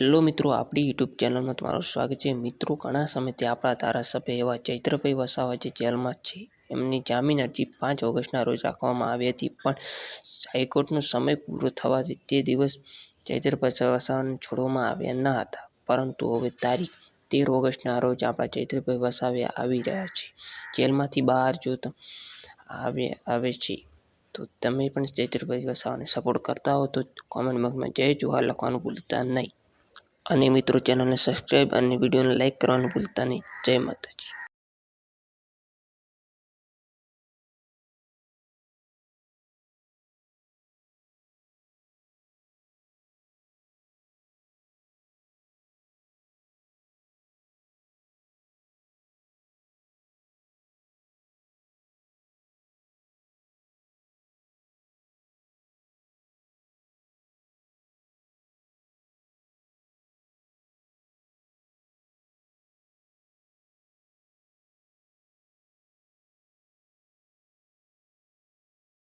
Hello મિત્રો, આપણી YouTube ચેનલમાં તમારું સ્વાગત છે. મિત્રો, ઘણા સમયથી આપણા ધારાસભ્ય એવા ચૈત્રભાઈ વસાવા જે જેલમાં છે. એમની જામીન અરજી પાંચ ઓગસ્ટના રોજ રાખવામાં આવી હતી, પણ હાઈકોર્ટનો સમય પૂરો થવાથી તે દિવસ ચૈત્રભાઈ વસાવાને છોડવામાં આવ્યા ન હતા. પરંતુ હવે તારીખ તેર ઓગસ્ટના રોજ આપણા ચૈત્રભાઈ વસાવા આવી રહ્યા છે. જેલમાંથી બહાર જો આવે આવે છે. તો તમે પણ ચૈત્રભાઈ વસાવાને સપોર્ટ કરતા હો તો કોમેન્ટ બોક્સમાં જય જોહાર લખવાનું ભૂલતા નહીં. અને મિત્રો ચેનલને સબસ્ક્રાઈબ અને વિડીયોને લાઈક કરવાનું ભૂલતા નહીં. જય માતાજી.